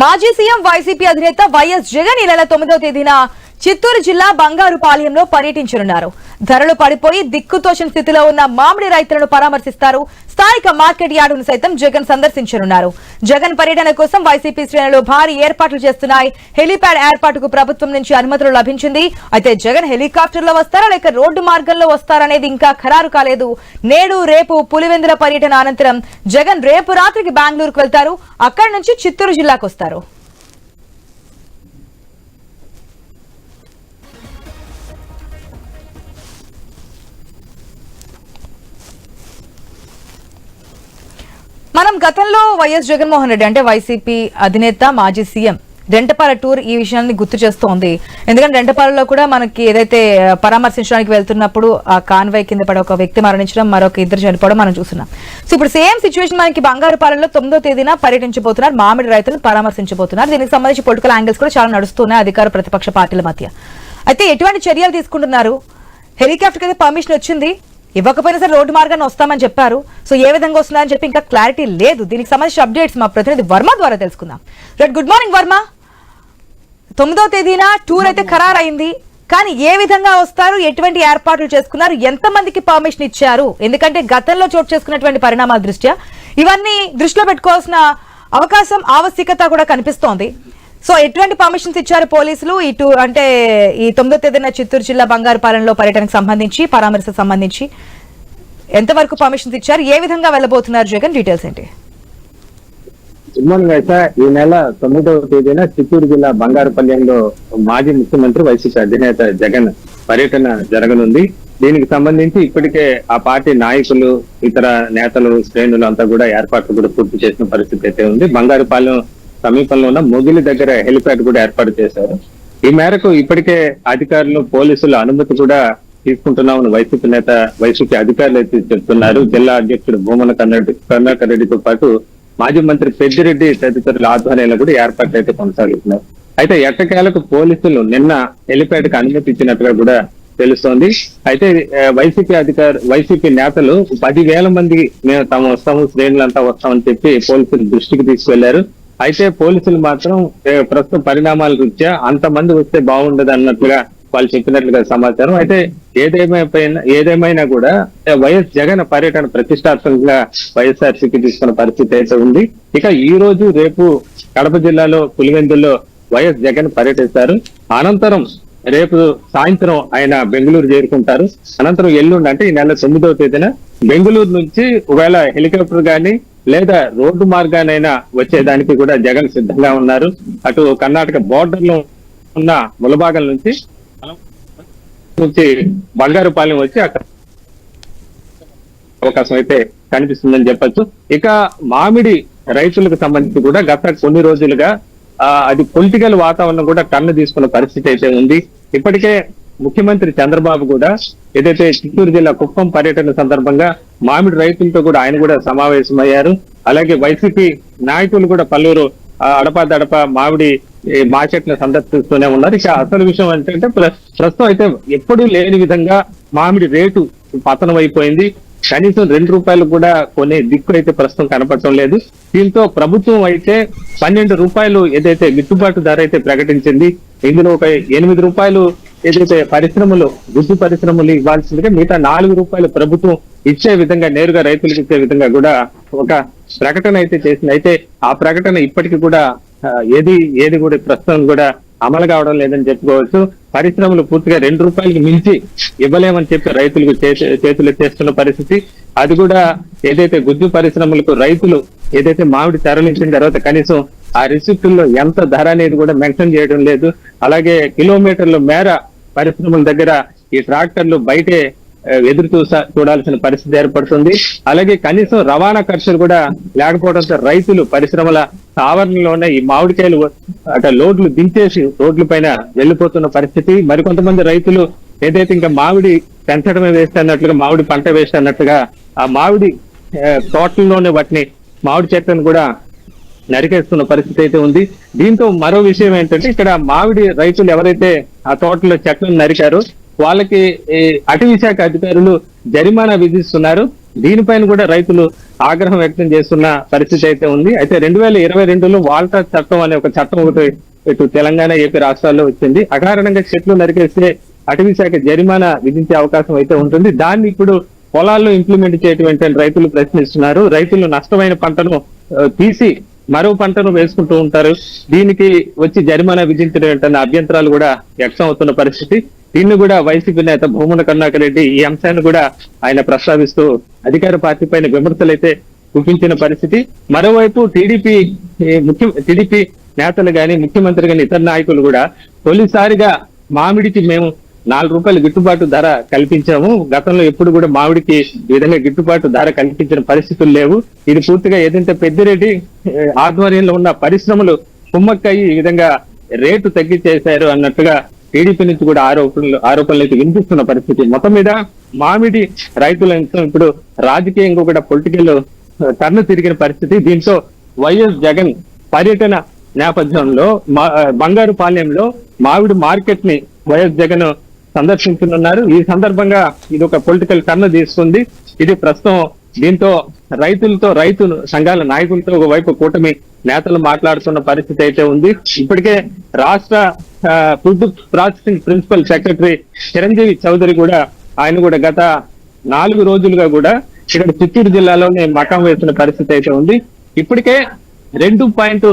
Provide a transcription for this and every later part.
మాజీ CM YCP అధినేత YS Jagan ఈ నెల తొమ్మిదవ తేదీన చిత్తూరు జిల్లా బంగారుపాలెంలో పర్యటించనున్నారు. ధరలు పడిపోయి దిక్కుతోచిన స్థితిలో ఉన్న మామిడి రైతులను పరామర్శిస్తారు. స్థానిక మార్కెట్ యార్డును సైతం జగన్ సందర్శించనున్నారు. జగన్ పర్యటన కోసం వైసీపీ శ్రేణులు భారీ ఏర్పాట్లు చేస్తున్నాయి. హెలీప్యాడ్ ఏర్పాటుకు ప్రభుత్వం నుంచి అనుమతులు లభించింది. అయితే జగన్ హెలికాప్టర్లో వస్తారా లేక రోడ్డు మార్గంలో వస్తారనేది ఇంకా ఖరారు కాలేదు. నేడు రేపు పులివెందుల పర్యటన అనంతరం జగన్ రేపు రాత్రికి బెంగళూరుకు వెళ్తారు. అక్కడి నుంచి చిత్తూరు జిల్లాకు వస్తారు. మనం గతంలో వైఎస్ జగన్మోహన్ రెడ్డి అంటే వైసీపీ అధినేత మాజీ సీఎం రెంటపాల టూర్ ఈ విషయాన్ని గుర్తు చేస్తోంది. ఎందుకంటే రెంటపాలలో కూడా మనకి ఏదైతే పరామర్శించడానికి వెళ్తున్నప్పుడు ఆ కాన్వై కింద పడి ఒక వ్యక్తి మరణించడం మరొక ఇద్దరు చనిపోవడం మనం చూస్తున్నాం. సో ఇప్పుడు సేమ్ సిచ్యువేషన్ మనకి బంగారుపాలెంలో తొమ్మిదో తేదీన పర్యటించబోతున్నారు మామిడి రైతులను పరామర్శించబోతున్నారు. దీనికి సంబంధించి పొలిటికల్ యాంగిల్స్ కూడా చాలా నడుస్తున్నాయి అధికార ప్రతిపక్ష పార్టీల మధ్య. అయితే ఎటువంటి చర్యలు తీసుకుంటున్నారు? హెలికాప్టర్ అయితే పర్మిషన్ వచ్చింది. ఇవ్వకపోయినా సరే రోడ్డు మార్గాన్ని వస్తామని చెప్పారు. సో ఏ విధంగా వస్తున్నారని చెప్పి ఇంకా క్లారిటీ లేదు. దీనికి సంబంధించిన అప్డేట్స్ మా ప్రతినిధి వర్మ ద్వారా తెలుసుకుందాం. Right good morning Varma. తొమ్మిదో తేదీన టూర్ అయితే ఖరారైంది. కానీ ఏ విధంగా వస్తారు? ఎటువంటి ఏర్పాట్లు చేసుకున్నారు? ఎంతమందికి పర్మిషన్ ఇచ్చారు? ఎందుకంటే గతంలో చోటు చేసుకున్నటువంటి పరిణామాల దృష్ట్యా ఇవన్నీ దృష్టిలో పెట్టుకోవాల్సిన అవకాశం ఆవశ్యకత కూడా కనిపిస్తోంది. సో ఎటువంటి పర్మిషన్స్ ఇచ్చారు పోలీసులు? ఇటు అంటే ఈ తొమ్మిదో తేదీన చిత్తూరు జిల్లా బంగారుపాలెంలో పర్యటనకు సంబంధించి పరామర్శకు సంబంధించి ఎంతవరకు పర్మిషన్స్ ఇచ్చారు? ఏ విధంగా వెళ్ళబోతున్నారు జగన్? డీటెయిల్స్ ఏంటి? మార్నింగ్ అయితే ఈ నెల తొమ్మిదవ తేదీన చిత్తూరు జిల్లా బంగారుపల్లెంలో మాజీ ముఖ్యమంత్రి వైసీపీ అధినేత జగన్ పర్యటన జరగనుంది. దీనికి సంబంధించి ఇప్పటికే ఆ పార్టీ నాయకులు ఇతర నేతలు శ్రేణులు అంతా కూడా ఏర్పాట్లు కూడా పూర్తి చేసిన పరిస్థితి అయితే ఉంది. బంగారుపాలెం సమీపంలో ఉన్న మొగిలి దగ్గర హెలిప్యాడ్ కూడా ఏర్పాటు చేశారు. ఈ మేరకు ఇప్పటికే అధికారులు పోలీసుల అనుమతి కూడా తీసుకుంటున్నామని వైసీపీ నేత వైసీపీ అధికారులు అయితే చెప్తున్నారు. జిల్లా అధ్యక్షుడు భూమన కన్నడి కరుణాకర్ రెడ్డితో పాటు మాజీ మంత్రి పెద్దిరెడ్డి తదితరుల ఆధ్వర్యంలో కూడా ఏర్పాట్లు అయితే కొనసాగుతున్నారు అయితే ఎట్టకేలకు పోలీసులు నిన్న హెలిప్యాడ్కి అనుమతి ఇచ్చినట్టుగా కూడా తెలుస్తోంది. అయితే వైసీపీ అధికార వైసీపీ నేతలు పదివేల మంది మేము తమ వస్తాము శ్రేణులంతా వస్తామని చెప్పి పోలీసులు దృష్టికి తీసుకెళ్ళారు. అయితే పోలీసులు మాత్రం ప్రస్తుత పరిణామాల రీత్యా అంతమంది వస్తే బాగుండదు అన్నట్లుగా వాళ్ళు చెప్పినట్లుగా సమాచారం. అయితే ఏదేమైపోయినా ఏదేమైనా కూడా వైఎస్ జగన్ పర్యటన ప్రతిష్టాత్మకంగా వైఎస్ఆర్సీపీ తీసుకున్న పరిస్థితి అయితే ఉంది. ఇక ఈ రోజు రేపు కడప జిల్లాలో పులివెందుల్లో వైఎస్ జగన్ పర్యటిస్తారు. అనంతరం రేపు సాయంత్రం ఆయన బెంగళూరు చేరుకుంటారు. అనంతరం ఎల్లుండి అంటే ఈ నెల తొమ్మిదవ తేదీన బెంగళూరు నుంచి ఒకవేళ హెలికాప్టర్ కానీ లేదా రోడ్డు మార్గానైనా వచ్చేదానికి కూడా జగన్ సిద్ధంగా ఉన్నారు. అటు కర్ణాటక బోర్డర్లో ఉన్న ములభాగం నుంచి నుంచి బంగారుపాలెం వచ్చి అక్కడ అవకాశం అయితే కనిపిస్తుందని చెప్పొచ్చు. ఇక మామిడి రైతులకు సంబంధించి కూడా గత కొన్ని రోజులుగా అది పొలిటికల్ వాతావరణం కూడా కన్ను తీసుకున్న పరిస్థితి అయితే ఉంది. ఇప్పటికే ముఖ్యమంత్రి చంద్రబాబు కూడా ఏదైతే చిత్తూరు జిల్లా కుప్పం పర్యటన సందర్భంగా మామిడి రైతులతో కూడా ఆయన కూడా సమావేశమయ్యారు. అలాగే వైసీపీ నాయకులు కూడా పలువురు ఆ, అడపాదడప మామిడి మా మార్కెట్ సందర్శిస్తూనే ఉన్నారు. ఇక అసలు విషయం ఏంటంటే ప్ర- ప్రస్తుతం అయితే ఎప్పుడూ లేని విధంగా మామిడి రేటు పతనం అయిపోయింది కనీసం రెండు రూపాయలు కూడా కొనే దిక్కు అయితే ప్రస్తుతం కనపడటం లేదు. దీంతో ప్రభుత్వం అయితే పన్నెండు రూపాయలు ఏదైతే గిట్టుబాటు ధర అయితే ప్రకటించింది ఇందులో ఒక ఎనిమిది రూపాయలు ఏదైతే పరిశ్రమలు గుడ్డు పరిశ్రమలు ఇవ్వాల్సిందిగా మిగతా నాలుగు రూపాయలు ప్రభుత్వం ఇచ్చే విధంగా నేరుగా రైతులకు ఇచ్చే విధంగా కూడా ఒక ప్రకటన అయితే చేసింది. అయితే ఆ ప్రకటన ఇప్పటికీ కూడా ఏది ఏది కూడా ప్రస్తుతం కూడా అమలు కావడం లేదని చెప్పుకోవచ్చు. పరిశ్రమలు పూర్తిగా రెండు రూపాయలకి మించి ఇవ్వలేమని చెప్పి రైతులకు చేతి- చేతులు చేస్తున్న పరిస్థితి. అది కూడా ఏదైతే గుడ్డు పరిశ్రమలకు రైతులు ఏదైతే మామిడి తరలించిన తర్వాత కనీసం ఆ రిసిప్ట్లో ఎంత ధర అనేది కూడా మెన్షన్ చేయడం లేదు. అలాగే కిలోమీటర్ల మేర పరిశ్రమల దగ్గర ఈ ట్రాక్టర్లు బయటే ఎదురు చూసా చూడాల్సిన పరిస్థితి ఏర్పడుతుంది. అలాగే కనీసం రవాణా ఖర్చులు కూడా లేకపోవడంతో రైతులు పరిశ్రమల ఆవరణలోనే ఈ మామిడికాయలు అక్కడ లోడ్లు దించేసి రోడ్ల పైన వెళ్ళిపోతున్న పరిస్థితి. మరికొంతమంది రైతులు ఏదైతే ఇంకా మామిడి పెంచడమే వేస్ట్ అన్నట్లుగా మామిడి పంట వేస్ట్ అన్నట్టుగా ఆ మామిడి తోటల్లోనే వాటిని మామిడి చెట్లను కూడా నరికేస్తున్న పరిస్థితి అయితే ఉంది. దీంతో మరో విషయం ఏంటంటే ఇక్కడ మామిడి రైతులు ఎవరైతే ఆ తోటలో చెట్లను నరికారో వాళ్ళకి అటవీ శాఖ అధికారులు జరిమానా విధిస్తున్నారు. దీనిపైన కూడా రైతులు ఆగ్రహం వ్యక్తం చేస్తున్న పరిస్థితి అయితే ఉంది. అయితే రెండు వేల ఇరవై రెండులో వాల్టా చట్టం అనే ఒక చట్టం ఒకటి ఇటు తెలంగాణ ఏపీ రాష్ట్రాల్లో వచ్చింది. అకారణంగా చెట్లు నరికేస్తే అటవీ శాఖ జరిమానా విధించే అవకాశం అయితే ఉంటుంది. దాన్ని ఇప్పుడు పొలాల్లో ఇంప్లిమెంట్ చేయటువంటి రైతులు ప్రశ్నిస్తున్నారు. రైతులు నష్టమైన పంటను తీసి మరో పంటను వేసుకుంటూ ఉంటారు. దీనికి వచ్చి జరిమానా విధించిన అభ్యంతరాలు కూడా వ్యక్తం అవుతున్న పరిస్థితి. దీన్ని కూడా వైసీపీ నేత భూమన కరుణాకర్ రెడ్డి ఈ అంశాన్ని కూడా ఆయన ప్రస్తావిస్తూ అధికార పార్టీ పైన విమర్శలు అయితే చూపించిన పరిస్థితి. మరోవైపు టీడీపీ ముఖ్య టీడీపీ నేతలు గాని ముఖ్యమంత్రి గాని ఇతర నాయకులు కూడా తొలిసారిగా మామిడికి మేము నాలుగు రూపాయలు గిట్టుబాటు ధర కల్పించాము. గతంలో ఎప్పుడు కూడా మామిడికి విధంగా గిట్టుబాటు ధర కల్పించిన పరిస్థితులు లేవు. ఇది పూర్తిగా ఏదంటే పెద్దిరెడ్డి ఆధ్వర్యంలో ఉన్న పరిశ్రమలు కుమ్మక్కయ్యి ఈ విధంగా రేటు తగ్గించేశారు అన్నట్టుగా టీడీపీ నుంచి కూడా ఆరోపణలు ఆరోపణలు అయితే వినిపిస్తున్న పరిస్థితి. మొత్తం మీద మామిడి రైతుల ఇప్పుడు రాజకీయంగా కూడా పొలిటికల్ టర్న్ తిరిగిన పరిస్థితి. దీంతో వైఎస్ జగన్ పర్యటన నేపథ్యంలో మా- బంగారు పాలెంలో మామిడి మార్కెట్ని వైఎస్ జగన్ సందర్శించనున్నారు. ఈ సందర్భంగా ఇది ఒక పొలిటికల్ టర్న్ తీసుకుంది. ఇది ప్రస్తుతం దీంతో రైతులతో రైతు సంఘాల నాయకులతో ఒకవైపు కూటమి నేతలు మాట్లాడుతున్న పరిస్థితి అయితే ఉంది. ఇప్పటికే రాష్ట్ర food processing principal secretary Chiranjeevi Chowdary కూడా ఆయన కూడా గత నాలుగు రోజులుగా కూడా ఇక్కడ చిత్తూరు జిల్లాలోనే మకాం వేస్తున్న పరిస్థితి అయితే ఉంది. ఇప్పటికే రెండు పాయింట్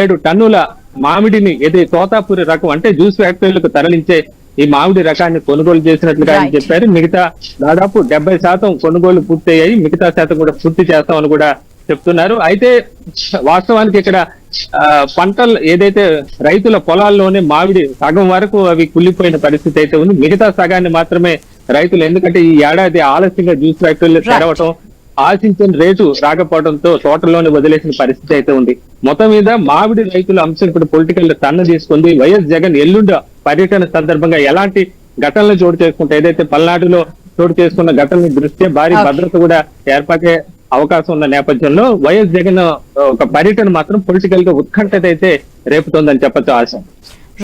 ఏడు టన్నుల మామిడిని ఏది తోతాపూరి రకం అంటే జ్యూస్ ఫ్యాక్టరీలకు తరలించే ఈ మామిడి రకాన్ని కొనుగోలు చేసినట్లుగా ఆయన. చెప్పారు. మిగతా దాదాపు డెబ్బై శాతం కొనుగోలు పూర్తయ్యాయి. మిగతా శాతం కూడా పూర్తి చేస్తామని కూడా చెప్తున్నారు. అయితే వాస్తవానికి ఇక్కడ పంటలు ఏదైతే రైతుల పొలాల్లోనే మామిడి సగం వరకు అవి కుళ్ళిపోయిన పరిస్థితి అయితే ఉంది. మిగతా సగాన్ని మాత్రమే రైతులు ఎందుకంటే ఈ ఏడాది ఆలస్యంగా జ్యూస్ ఫ్యాక్టరీలు. తెరవటం ఆశించిన రేటు రాకపోవడంతో తోటలోనే వదిలేసిన పరిస్థితి అయితే ఉంది. మొత్తం మీద మామిడి రైతుల అంశం ఇప్పుడు పొలిటికల్ టన్ను తీసుకుంది వైఎస్ జగన్ ఎల్లుండ పర్యటన సందర్భంగా ఎలాంటి ఘటనలు చోటు చేసుకుంటే ఏదైతే పల్నాడులో చోటు చేసుకున్న ఘటనల దృష్ట్యా భారీ. భద్రత కూడా ఏర్పడే అవకాశం ఉన్న నేపథ్యంలో వైఎస్ జగన్ ఒక పర్యటన మాత్రం పొలిటికల్గా ఉత్కంఠత అయితే రేపుతోందని చెప్పొచ్చు ఆశ